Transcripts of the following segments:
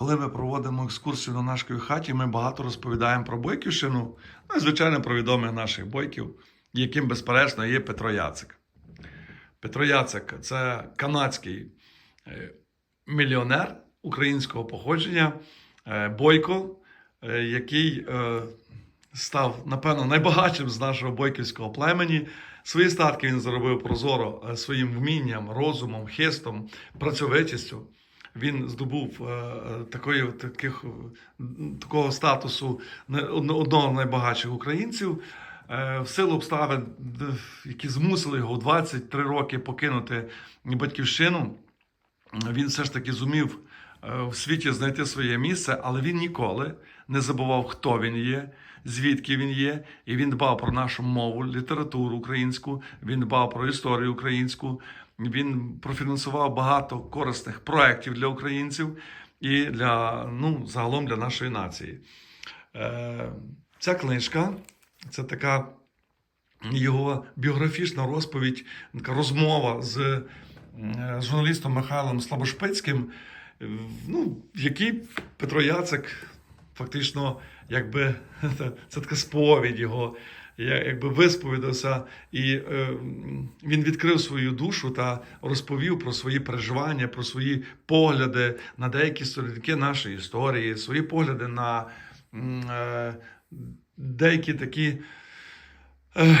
Коли ми проводимо екскурсію на нашій хаті, ми багато розповідаємо про Бойківщину, ну і, звичайно, про відомих наших бойків, яким, безперечно, є Петро Яцик. Петро Яцик це канадський е, мільйонер українського походження, е, бойко, е, який став, напевно, найбагатшим з нашого бойківського племені. Свої статки він заробив прозоро своїм вмінням, розумом, хистом, працьовитістю. Він здобув е, е, такої, таких, е, такого статусу одного з найбагатших українців. В силу обставин, які змусили його у 23 роки покинути батьківщину, він все ж таки зумів в світі знайти своє місце, але він ніколи не забував, хто він є, звідки він є, і він дбав про нашу мову, літературу українську, він дбав про історію українську. Він профінансував багато корисних проєктів для українців і для ну, загалом для нашої нації. Е, ця книжка це така його біографічна розповідь, така розмова з е, журналістом Михайлом Слабошпицьким, ну, в якій Петро Яцик фактично, якби це така сповідь його. Якби висповідався, і е, він відкрив свою душу та розповів про свої переживання, про свої погляди на деякі сторінки нашої історії, свої погляди на е, деякі такі е,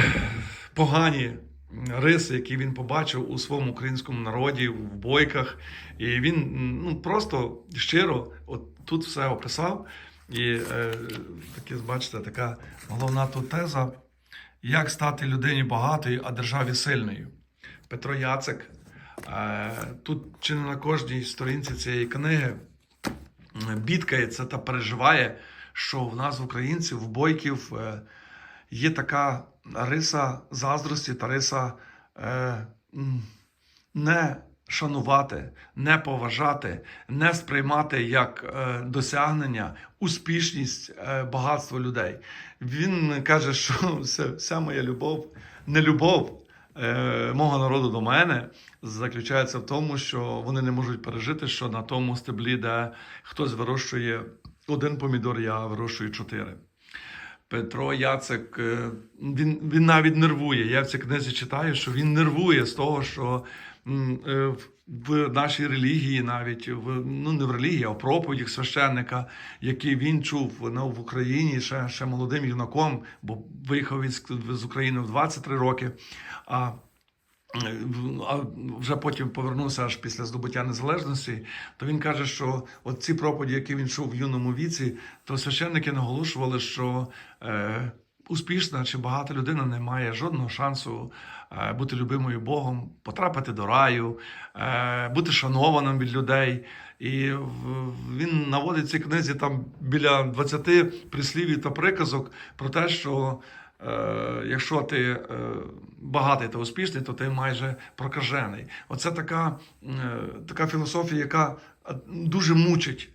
погані риси, які він побачив у своєму українському народі, в бойках. І він ну, просто щиро от тут все описав. І е, такі, бачите, така головна тут теза. Як стати людині багатою, а державі сильною? Петро Яцик. Е, тут чи не на кожній сторінці цієї книги е, бідкається та переживає, що в нас, в українців, в бойків, е, є така риса заздрості та риса е, не шанувати, не поважати, не сприймати як е, досягнення, успішність, е, багатство людей. Він каже, що вся моя любов, не любов е, мого народу до мене заключається в тому, що вони не можуть пережити, що на тому стеблі, де хтось вирощує один помідор, я вирощую чотири. Петро Яцик, е, він, він навіть нервує. Я в цій книзі читаю, що він нервує з того, що е, в- нашій релігії, навіть в ну не в релігії, а в проповідях священника, який він чув ну, в Україні ще, ще молодим юнаком, бо виїхав він з України в 23 роки. А а вже потім повернувся аж після здобуття незалежності, то він каже, що от ці проповіді, які він чув в юному віці, то священники наголошували, що е, успішна чи багата людина не має жодного шансу е, бути любимою Богом, потрапити до раю, е, бути шанованим від людей. І він наводить в цій книзі там біля 20 прислів'їв та приказок про те, що Е, якщо ти е, багатий та успішний, то ти майже прокажений. Оце така, е, така філософія, яка е, дуже мучить.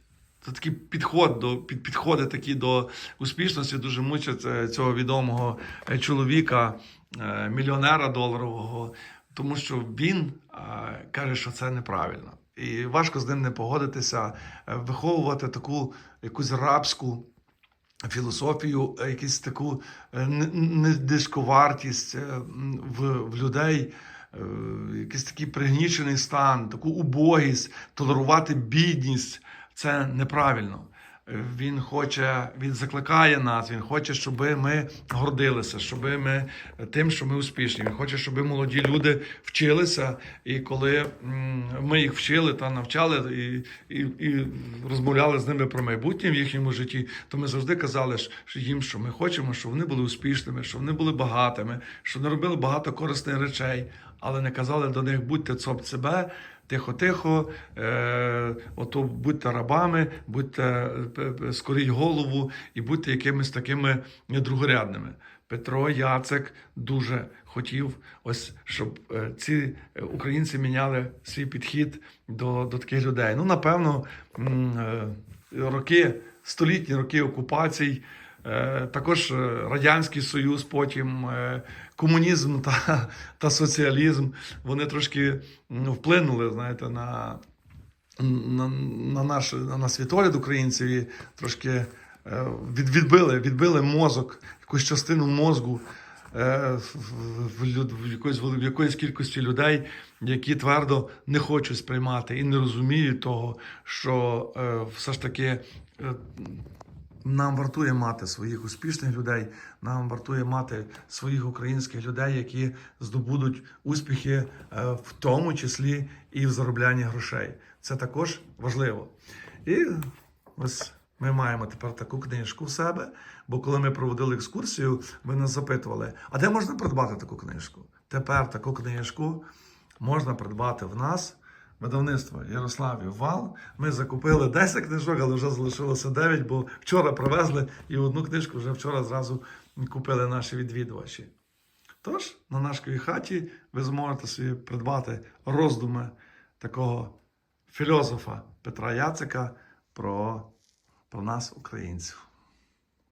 Це такий підход до під, підходи такі до успішності, дуже мучать е, цього відомого е, чоловіка, е, мільйонера доларового, тому що він е, каже, що це неправильно. І важко з ним не погодитися, е, виховувати таку якусь рабську філософію, е, якусь таку е, недисковартість е, в, в людей, якийсь такий пригнічений стан, таку убогість, толерувати бідність це неправильно. Він хоче, він закликає нас, він хоче, щоб ми гордилися, щоб ми тим, що ми успішні. Він хоче, щоб молоді люди вчилися, і коли ми їх вчили та навчали і, і, і розмовляли з ними про майбутнє в їхньому житті, то ми завжди казали що їм, що ми хочемо, щоб вони були успішними, щоб вони були багатими, щоб вони робили багато корисних речей, але не казали до них будьте цоп себе. Тихо-тихо, е, ото будьте рабами, будьте е, скоріть голову і будьте якимись такими другорядними. Петро Яцек дуже хотів, ось щоб е, ці українці міняли свій підхід до, до таких людей. Ну, напевно, е, роки, столітні роки окупацій. Е, Також е, Радянський Союз, потім е, комунізм та, та соціалізм, вони трошки вплинули, знаєте, на, на, на наш на світогляд українців і трошки від, відбили, відбили мозок, якусь частину мозку в, якоїсь, в якоїсь кількості людей, які твердо не хочуть сприймати і не розуміють того, що все ж таки. Нам вартує мати своїх успішних людей, нам вартує мати своїх українських людей, які здобудуть успіхи, е, в тому числі і в зароблянні грошей. Це також важливо. І ось ми маємо тепер таку книжку в себе. Бо коли ми проводили екскурсію, ви нас запитували, а де можна придбати таку книжку? Тепер таку книжку можна придбати в нас. Видавництво Ярославів Вал. Ми закупили 10 книжок, але вже залишилося 9, бо вчора привезли і одну книжку вже вчора зразу купили наші відвідувачі. Тож, на нашій хаті ви зможете собі придбати роздуми такого філософа Петра Яцика про, про нас, українців.